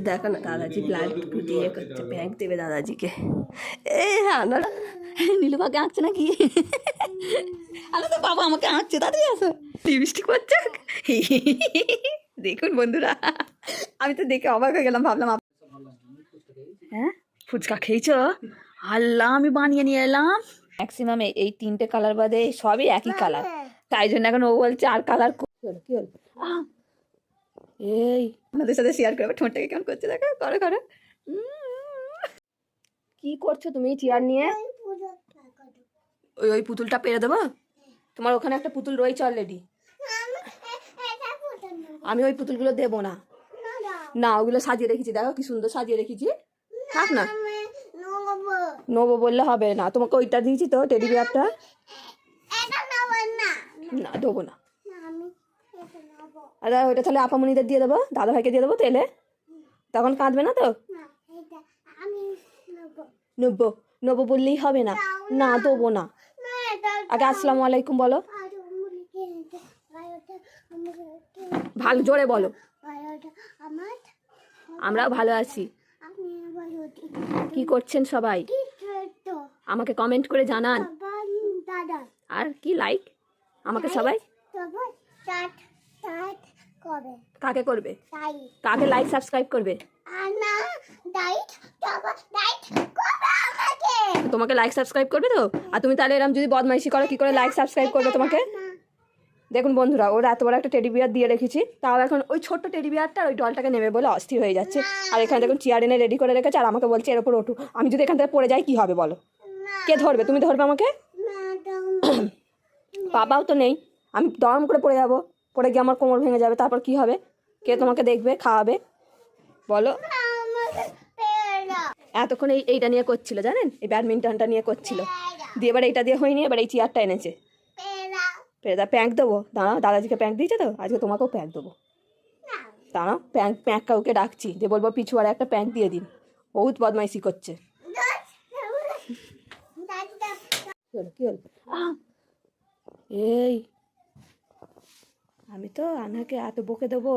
দেখো না দাদাজি ব্লাড দিয়ে করছে ব্যাংক দেবে দাদাজিকে এ হ্যাঁ না নীলুবাকে আঁকছে নাকি আরে তো বাবা আমাকে আঁকছে তাড়াতাড়ি আসো লিপস্টিক করছে দেখুন বন্ধুরা আমি তো দেখে অবাক হয়ে গেলাম ভাবলাম হ্যাঁ ফুচকা খেয়েছো আল্লাহ আমি বানিয়ে নিয়ে এলাম ম্যাক্সিমাম এই তিনটে কালার বাদে সবই একই কালার তাই জন্য এখন ও বলছে আর কালার কি হলো কি হলো আহ! এই। আপনাদের সাথে শেয়ার করবে ঠোঁটটাকে কেমন করছে দেখো? করে করে। কি করছ তুমি চেয়ার নিয়ে? ওই ওই পুতুলটা পেরে দেবো? তোমার ওখানে একটা পুতুল রয়েছে অলরেডি আমি ওই পুতুলগুলো দেবো না। না ওগুলো সাজিয়ে রেখেছি। দেখো কি সুন্দর সাজিয়ে রেখেছি। থাক না। নেব বললে হবে না। তোমাকে ওইটা দিয়েছি তো টেডি বিয়ারটা না দেবো না। আরে ওইটা তাহলে আপামনিদের দিয়ে দেবো দাদা ভাইকে দিয়ে দেবো তেলে। তখন কাঁদবে না তো? নেব। নেব বললেই হবে না। না দেবো না। আগে আসসালামু আলাইকুম বলো। ভালো জোরে বলো। আমরাও ভালো আছি। কি করছেন সবাই? আমাকে কমেন্ট করে জানান। আর কি লাইক আমাকে সবাই? তারপর চাট চাট করে কাকে করবে? কাকে লাইক সাবস্ক্রাইব করবে করবে তোমাকে লাইক সাবস্ক্রাইব করবে তো? আর তুমি তাহলে এরকম যদি বদমাইশি করো কি করে লাইক সাবস্ক্রাইব করবে তোমাকে? দেখুন বন্ধুরা ওরা এত বড় একটা টেডি বিয়ার দিয়ে রেখেছি। তাও এখন ওই ছোট্ট টেডি বিয়ারটা ওই ডলটাকে নেবে বলে অস্থির হয়ে যাচ্ছে। আর এখানে দেখুন চেয়ার এনে রেডি করে রেখেছে আর আমাকে বলছে এর ওপর ওঠু। আমি যদি এখান থেকে পড়ে যাই কি হবে বলো? কে ধরবে? তুমি ধরবে আমাকে? বাবাও তো নেই। আমি দরম করে পড়ে যাব। পড়ে গিয়ে আমার কোমর ভেঙে যাবে তারপর কি হবে? কে তোমাকে দেখবে খাওয়াবে? বলো। এতক্ষণ এই এইটা নিয়ে করছিল জানেন? এই ব্যাডমিন্টনটা নিয়ে করছিল। দিয়ে এবার এইটা দিয়ে হয়নি এবার এই চেয়ারটা এনেছে। পেড়া পেরে দা প্যাঁক দেবো? দাঁড়াও দাদাজিকে প্যাঁক দিয়েছে তো? আজকে তোমাকেও প্যাঁক দেবো। দাঁড়াও প্যাঁক প্যাঁক কাউকে ডাকছি যে বলব পিছুয়ারে একটা প্যাঁক দিয়ে দিন। বহুত বদমাইশি করছে। কি হলো কি হলো? এই আমি তো আনাকে এত বকে দেবো।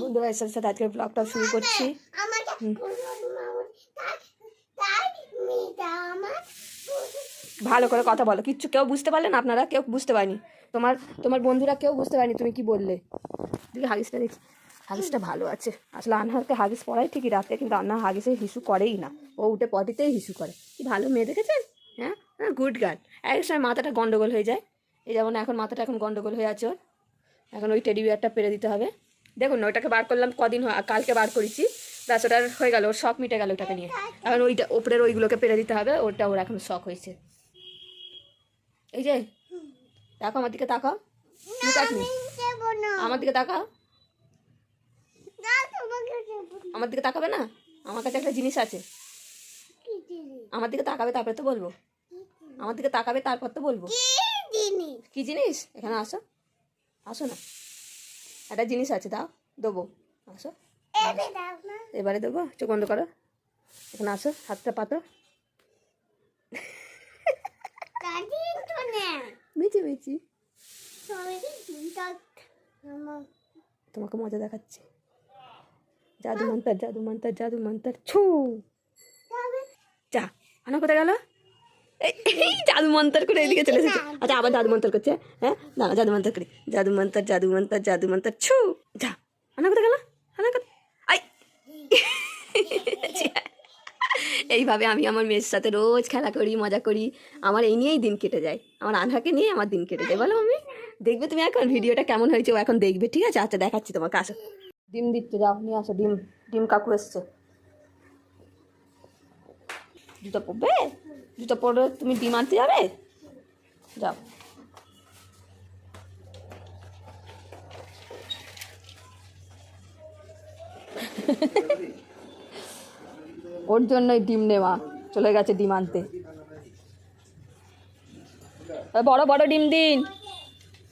বন্ধু এর সাথে সাথে আজকের ব্লগটা শুরু করছি। ভালো করে কথা বলো। কিচ্ছু কেউ বুঝতে পারলেন আপনারা, কেউ বুঝতে পারেনি। তোমার তোমার বন্ধুরা কেউ বুঝতে পারেনি, তুমি কি বললে? দেখি হাগিসটা দেখছি হাগিসটা ভালো আছে। আসলে আনহারকে হাগিস পড়াই ঠিকই রাতে, কিন্তু আন্না হাগিসে হিসু করেই না। ও উঠে পটিতেই হিসু করে। কি ভালো মেয়ে দেখেছেন? হ্যাঁ? হ্যাঁ গুড গার্ল এক সময় মাথাটা গন্ডগোল হয়ে যায়। এই যেমন এখন মাথাটা এখন গন্ডগোল হয়ে আছে ওর। এখন ওই টেডি বিয়ারটা পেরে দিতে হবে। দেখুন না ওইটাকে বার করলাম কদিন কালকে বার করেছি। ব্যাস ওটার হয়ে গেল ওর শখ মিটে গেল ওটাকে নিয়ে। এখন ওইটা ওপরের ওইগুলোকে পেরে দিতে হবে ওটা ওর এখন শখ হয়েছে। এই যে দেখো আমার দিকে তাকাও। আমার দিকে তাকাও। আমার দিকে তাকাবে না? আমার কাছে একটা জিনিস আছে। আমার দিকে তাকাবে তারপরে তো বলব। আমার দিকে তাকাবে তারপর তো বলব। কি কি জিনিস? এখানে আসো। আসো না। একটা জিনিস আছে দাও। দেবো। আসো। এবারে দেবো। চোখ বন্ধ করো। এখানে আসো। হাতটা পাতো। মিচি মিচি। তোমাকে মজা দেখাচ্ছি। জাদু মন্তর জাদু মন্তর জাদু মন্তর। ছু। যা। আনা কোথায় গেল? এই জাদু মন্তর করে এদিকে চলে এসেছে। আচ্ছা আবার জাদু মন্তর করছে হ্যাঁ? না জাদু মন্তর করি। জাদু মন্তর জাদু মন্তর জাদু মন্তর ছু। যা। আনা কোথায় গেল আনা কোথায় আই। এইভাবে আমি আমার মেয়ের সাথে রোজ খেলা করি মজা করি। আমার এই নিয়েই দিন কেটে যায়। আমার আনহাকে নিয়ে আমার দিন কেটে যায়। বলো মাম্মি দেখবে তুমি এখন ভিডিওটা কেমন হয়েছে ও এখন দেখবে। ঠিক আছে? আচ্ছা দেখাচ্ছি তোমাকে আসো। ডিম দিচ্ছে যাও নিয়ে আসো। ডিম ডিম কাকু এসছে। জুতো পরবে? জুতো পরে তুমি ডিম আনতে যাবে? যাও। ওর জন্যই ডিম নেওয়া। চলে গেছে ডিম আনতে। বড় বড় ডিম দিন।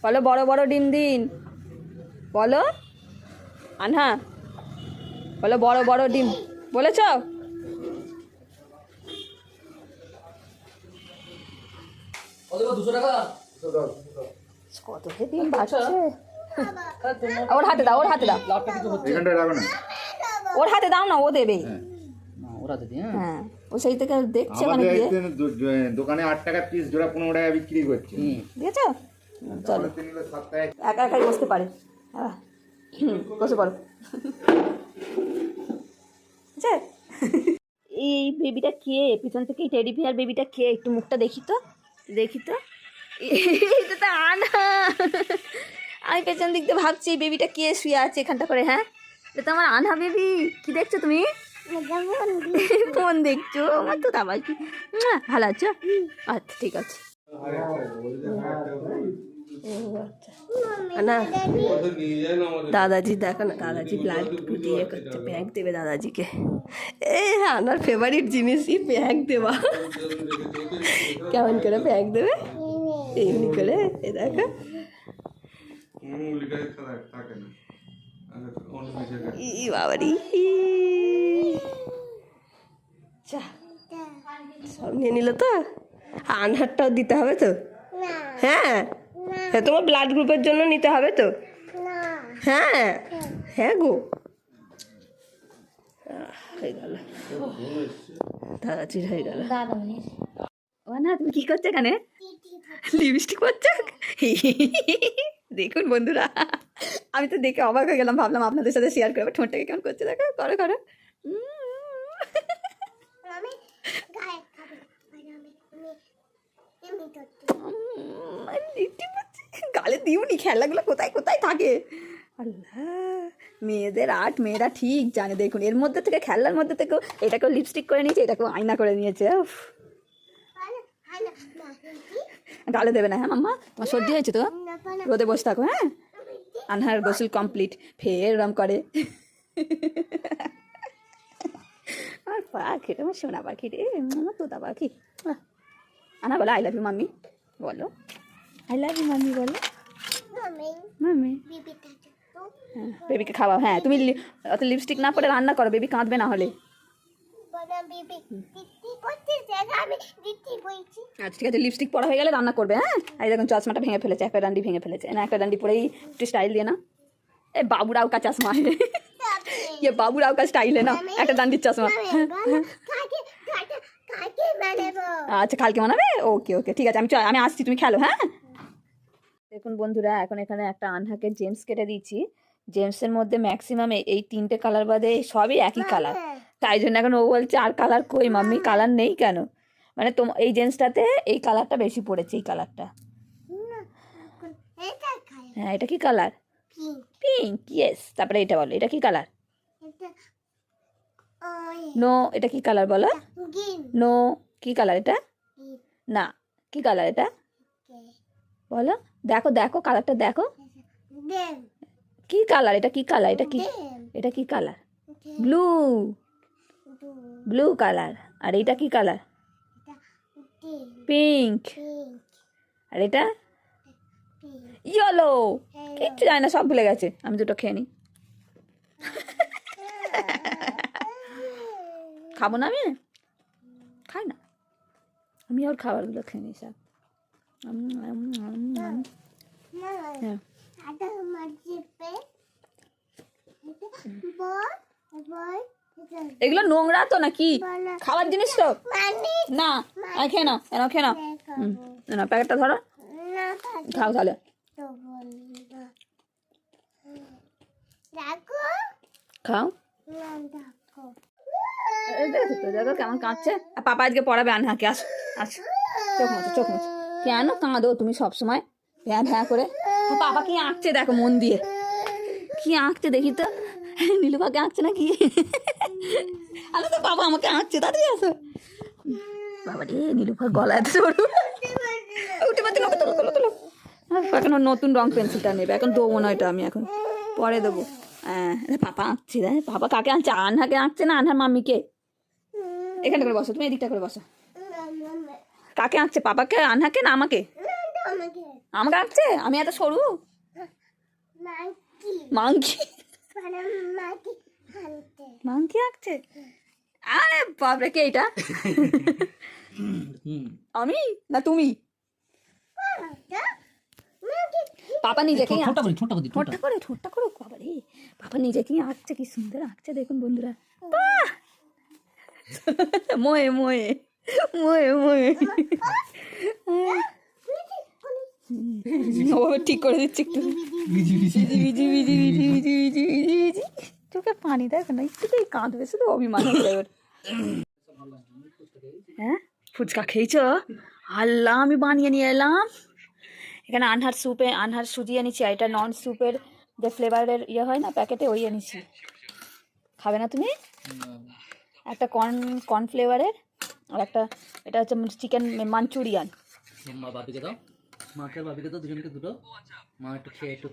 বলো, বড় বড় ডিম দিন। বলো। আনহা। বলো, বড় বড় ডিম। বলেছ? কত ডিম বাড়ছে ওর হাতে দাও ওর হাতে দাও। না? ওর হাতে দাও না ও দেবে। দিদি হ্যাঁ। হ্যাঁ ও সেই থেকে দেখছে মানে গিয়ে। দোকানে আট টাকা পিস জোড়া পনেরো টাকা বিক্রি করছে। চলো। একা। একাই বসতে পারে। হ্যাঁ। বসে পড়ো। এই বেবিটা কে? পিছন থেকে টেডি বিয়ার বেবিটা কে? একটু মুখটা দেখি তো। দেখি তো। এটা তো আনা। আমি পেছন দিক দিয়ে ভাবছি বেবিটা কে শুয়ে আছে এখানটা করে হ্যাঁ? এটা তো আমার আনা বেবি কি দেখছ তুমি? ফোন দেখছ? আমার তো আবার কি। ভালো আছো আচ্ছা ঠিক আছে। আচ্ছা। আনা। দাদাজি দেখো না দাদাজি ব্লাড দিয়ে করছে ব্যাগ দেবে দাদাজিকে। এ আনার ফেভারিট জিনিসই ব্যাগ দেওয়া। কেমন করে ব্যাগ দেবে? এমনি করে এ দেখো। ই বাবারি চা সব নিয়ে নিল তো আনহারটাও দিতে হবে তো? হ্যাঁ। তোমার ব্লাড গ্রুপের জন্য নিতে হবে তো? হ্যাঁ হ্যাঁ গো। হয়ে গেল। দাদাচির হয়ে গেল। ও না তুমি কি করছ এখানে? লিপস্টিক করছ দেখুন বন্ধুরা আমি তো দেখে অবাক হয়ে গেলাম ভাবলাম আপনাদের সাথে শেয়ার করব। ঠোঁটটাকে কেমন করছে দেখো করো করো উম। আমি গায়ে খাব আমি আমি এমনি করতে উম, আমি লিপস্টিক গালে দিওনি খেলাগুলো কোথায় কোথায় থাকে? আল্লাহ, মেয়েদের আর্ট, মেয়েরা ঠিক জানে। দেখুন, এর মধ্যে থেকে খেলার মধ্যে থেকেও এটাকেও লিপস্টিক করে নিয়েছে, এটাকেও আয়না করে নিয়েছে গালে দেবে না হ্যাঁ মাম্মা? তোমার সর্দি হয়েছে তো? রোদে বসে থাকো হ্যাঁ? আনহার গোসল কমপ্লিট ফের রম করে। আর পাখি আমার সোনা পাখি রে, আমার তোতা পাখি। আনা বলো আই লাভ ইউ মাম্মি বলো। আই লাভ ইউ মাম্মি বলো। বেবিকে খাওয়াও হ্যাঁ তুমি লি- অত লিপস্টিক না পরে রান্না করো বেবি কাঁদবে না হলে বড় বিবি দিদি করতে জায়গা আমি দিদি বইছি আচ্ছা ঠিক আছে লিপস্টিক পরা হয়ে গেলে রান্না করবে হ্যাঁ এই দেখুন চশমাটা ভেঙে ফেলেছে একটা ডান্ডি ভেঙে ফেলেছে না একটা ডান্ডি পরেই একটু স্টাইল দিয়ে না এ বাবুরাও কা চশমা ये बाबूराव का स्टाइल है ना একটা ডান্ডির চশমা কাকে কাকে কাকে মানাবো আচ্ছা কালকে বানাবে ওকে ওকে ঠিক আছে আমি চ- আমি আসছি তুমি খেলো হ্যাঁ দেখুন বন্ধুরা এখন এখানে একটা আনহাকে জেমস কেটে দিয়েছি জেমসের মধ্যে ম্যাক্সিমাম এই তিনটে কালার বাদে সবই একই কালার তাই জন্য এখন ও বলছে আর কালার কই মাম্মি কালার নেই কেন? মানে তোম এই জেন্সটাতে এই কালারটা বেশি পড়েছে এই কালারটা হ্যাঁ এটা কি কালার পিঙ্ক ইয়েস তারপরে এটা বলো এটা কি কালার নো এটা কি কালার বলো? নো কি কালার এটা? না কি কালার এটা? বলো। দেখো দেখো কালারটা দেখো। কি কালার এটা কি কালার এটা কি এটা কি কালার ব্লু ব্লু কালার আর এটা কি কালার পিঙ্ক আর এটা? ইয়েলো কিচ্ছু জানি না সব ভুলে গেছে। আমি দুটো খেয়ে নিই। খাব না আমি? খাই না। আমি ওর খাবারগুলো খেয়ে নিই সব এগুলো নোংরা তো নাকি? খাবার জিনিস তো? না খেয়ে নাও এনাও খেয়ে নাও। না প্যাকেটটা ধরো। খাও তাহলে। খাও। না দেখো। এই দেখো তো দেখো কেমন কাঁদছে। আর পাপা আজকে পড়াবে আনহাকে আস আস। চোখ মুছো চোখ মুছো। কেন কাঁদো তুমি সব সময় ভ্যাঁ ভ্যাঁ করে। পাপা কি আঁকছে দেখো মন দিয়ে। কি আঁকছে দেখি তো। নীলুপাকে আঁকছে না নাকি আমি তো বাবা আমাকে আঁকছে, তাড়াতাড়ি আসো। বাবা রে নীলুপার গলা এত সরু উঠে পারছি না তোলো তোলো তোলো। এখন নতুন রং পেন্সিলটা নেবে, এখন দেবো না এটা আমি এখন। পরে দেবো। হ্যাঁ পাপা আঁকছে রে পাপা কাকে আঁকছে আনহাকে আঁকছে না, আনহার মাম্মিকে এখানে করে বসো, তুমি এদিকটা করে বসো। কাকে আঁকছে? পাপাকে আনহাকে না আমাকে? আমাকে। আঁকছে? আমি এত সরু? মাংকি। মানে মাকি মাংকি আঁকছে? আরে বাপরে কে এটা? আমি? না তুমি? পাপা নিজেকেই ঠোঁটটা করে ঠোঁটটা করে বাবা রে পাপা নিজেকেই আঁকছে কি সুন্দর আঁকছে দেখুন বন্ধুরা! মোয়ে মোয়ে। মোয়ে মোয়ে ও ঠিক করে দিচ্ছে একটু। Busy busy. Busy busy busy busy busy busy busy busy. চোখে পানি দেখো না একটুতেই কাঁদবে শুধু অভিমান হ্যাঁ ফুচকা খেয়েছো? আল্লাহ আমি বানিয়ে নিয়ে এলাম। এখানে আনহার স্যুপে আনহার সুজি এনেছি এটা নন স্যুপের যে ফ্লেভারের ইয়ে হয় না প্যাকেটে ওই এনেছি। খাবে না তুমি? একটা কর্ন কর্ন ফ্লেভারের আর একটা এটা হচ্ছে চিকেন মাঞ্চুরিয়ান মা বাপিকে দাও। মাকে আর দাও দুজনকে দুটো। মা একটু খেয়ে একটু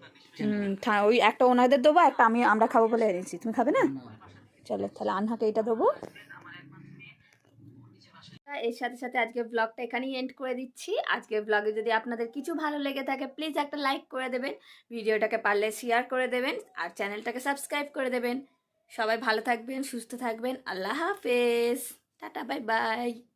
থা- ওই একটা ওনাদের দেবো একটা আমি আমরা খাব বলে এনেছি। তুমি খাবে না? চলো তাহলে আনহাকে এটা দেবো। এর সাথে সাথে আজকে ব্লগটা এখানেই এন্ড করে দিচ্ছি। আজকে ব্লগে যদি আপনাদের কিছু ভালো লেগে থাকে প্লিজ একটা লাইক করে দেবেন। ভিডিওটাকে পারলে শেয়ার করে দেবেন। আর চ্যানেলটাকে সাবস্ক্রাইব করে দেবেন। সবাই ভালো থাকবেন সুস্থ থাকবেন। আল্লাহ হাফেজ। Tata bye bye.